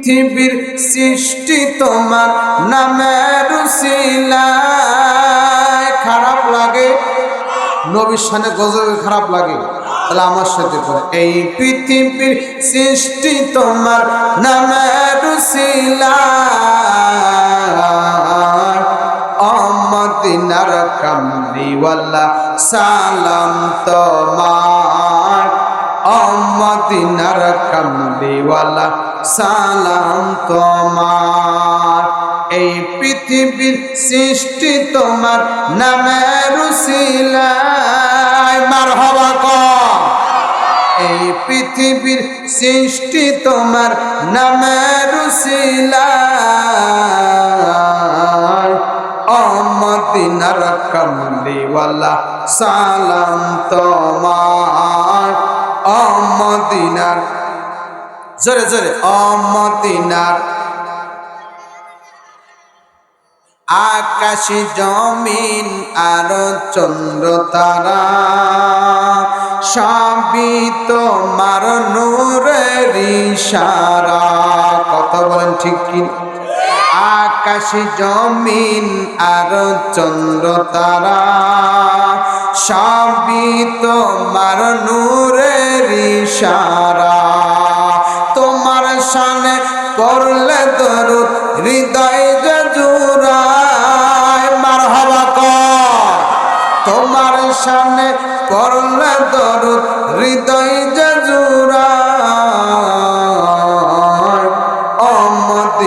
পৃথিবীর সৃষ্টি তোমার নামের খারাপ লাগে? নবীর সামনে গজবে খারাপ লাগে? তাহলে আমার সাথে করে এই পৃথিবীর সৃষ্টি তোমার নামের অমদিনার কামলিওয়ালা সালাম তোমার। অমদিনার কামলিওয়ালা সালাম তোমার। এই পৃথিবীর সৃষ্টি তোমার নামের মার হবা এই পৃথিবীর সৃষ্টি তোমার নামের অমদিনার কমলিওয়ালা, সালাম তোমার। অমদিনার জোরে জোরে। অমদিনার আকাশ জমিন আর চন্দ্র তারা, সবই তোমার নূরের ইশারা। কথা বলেন ঠিক কি আকাশ জমিন আর চন্দ্র তারা, সবই তোমার নূরের ইশারা।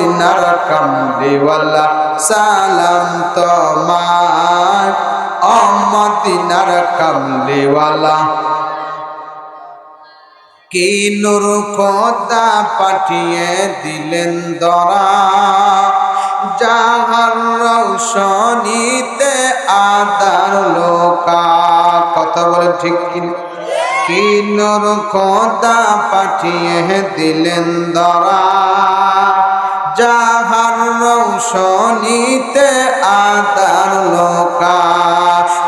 অমদিনার কামলিওয়ালা সালাম তোমার অমদিনার কামলিওয়ালা। কি নুর খোদা পাঠিয়ে দিলেন দরা, যাহার রৌশনীতে আদার লোকা। কথা বলে ঠিক কি কি নুর খোদা পাঠিয়ে দিলেন দরা রৌশনীতে আদার লোকা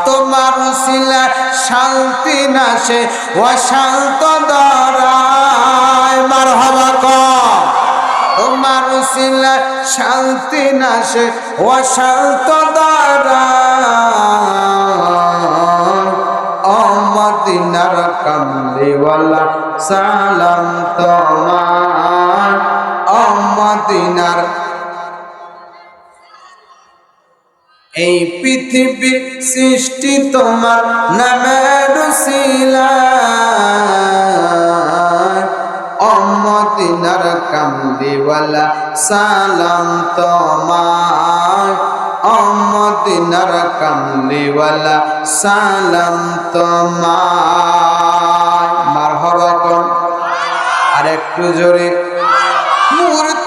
তোমার শিলা শান্তি নাশে, অশান্ত দরায়। মার হবা তোমার শিলা শান্তি নাশে, অশান্ত দরায়। অমদিনার কামলিওয়ালা, সালাম তোমার। অমদিনার এই পৃথিবীর সৃষ্টি তোমার নামের অমদিনার কামলিওয়ালা সালাম তোমার। অমদিনার কামলিওয়ালা সালাম তোমার। মার হবা কম আর একটু জোরে। মুহূর্ত